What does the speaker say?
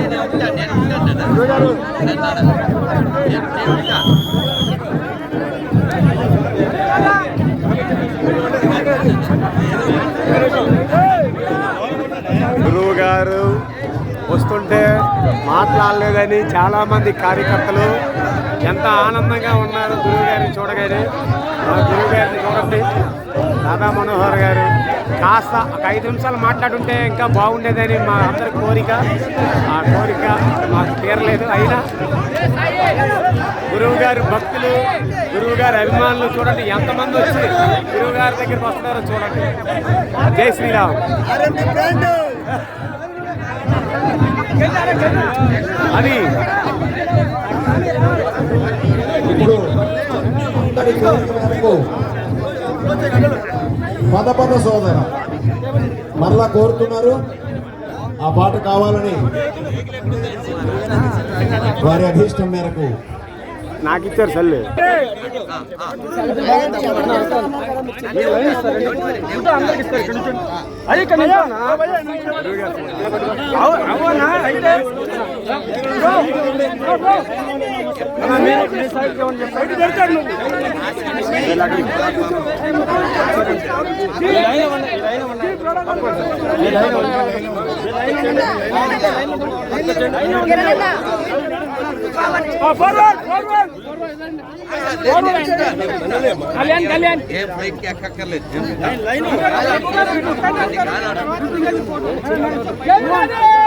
నేను ఉంటాను నేను ఉంటాను నేను ఉంటాను గురువు గారు వస్తుంటే మాట్లాడలేదని చాలామంది కార్యకర్తలు ఎంత ఆనందంగా ఉన్నారు గురువు గారిని చూడగానే. ఆ గురువు గారిని చూడండి. దాదా మనోహర్ గారు. కాస్త ఒక ఐదు నిమిషాలు మాట్లాడుంటే ఇంకా బాగుండేదని మా అందరి కోరిక. ఆ కోరిక మాకు తీరలేదు. అయినా గురువు గారి భక్తులు గురువు గారి అభిమానులు చూడండి ఎంతమంది వచ్చి గురువు గారి దగ్గరికి వస్తున్నారో చూడండి. జై శ్రీరామ్. అది ఇప్పుడు పద పద సోదర మరలా కోరుతున్నారు ఆ పాట కావాలని వారి అభీష్టం మేరకు నాకు ఇచ్చారు సల్లు కళ్యాణ్ కళ్యాణ్ ఏ ఫ్లైట్ కి ఎక్కక్కర్లేదు జై